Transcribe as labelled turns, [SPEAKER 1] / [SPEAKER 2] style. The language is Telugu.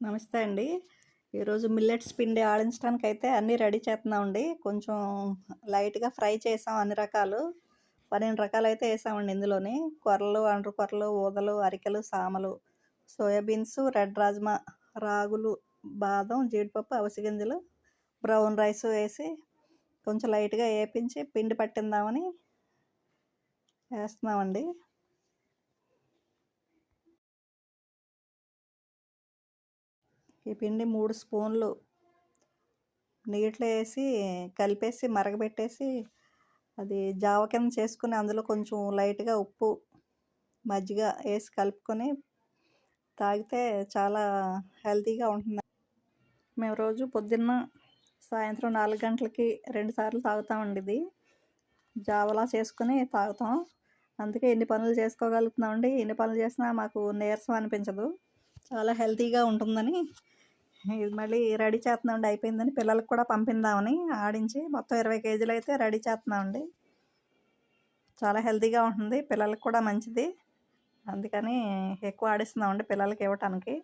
[SPEAKER 1] నమస్తే అండి. ఈరోజు మిల్లెట్స్ పిండి ఆడించడానికి అయితే అన్నీ రెడీ చేస్తున్నామండి. కొంచెం లైట్గా ఫ్రై చేసాం అన్ని రకాలు. పన్నెండు రకాలు అయితే వేసామండి ఇందులోని. కొర్రలు అండ్రు కొర్రలు ఊదలు అరికెలు సామలు సోయాబీన్స్ రెడ్ రాజ్మా రాగులు బాదం జీడిపప్పు అవిసె గింజలు బ్రౌన్ రైస్ వేసి కొంచెం లైట్గా వేపించి పిండి పట్టిందామని వేస్తున్నామండి. ఈ పిండి మూడు స్పూన్లు నీటిలో వేసి కలిపేసి మరగబెట్టేసి అది జావ కింద చేసుకుని అందులో కొంచెం లైట్గా ఉప్పు మజ్జిగ వేసి కలుపుకొని తాగితే చాలా హెల్తీగా ఉంటుంది. మేము రోజు పొద్దున్న సాయంత్రం నాలుగు గంటలకి రెండు సార్లు తాగుతామండి ఇది జావలా చేసుకుని తాగుతాం. అందుకే ఎన్ని పనులు చేసుకోగలుగుతున్నామండి ఎన్ని పనులు చేసినా మాకు నీరసం అనిపించదు. చాలా హెల్తీగా ఉంటుందని ఇది మళ్ళీ రెడీ చేస్తున్నామండి అయిపోయిందని పిల్లలకు కూడా పంపిందామని ఆడించి మొత్తం ఇరవై కేజీలు అయితే రెడీ చేస్తున్నామండి. చాలా హెల్తీగా ఉంటుంది పిల్లలకు కూడా మంచిది. అందుకని ఎక్కువ ఆడిస్తున్నామండి పిల్లలకి ఇవ్వటానికి.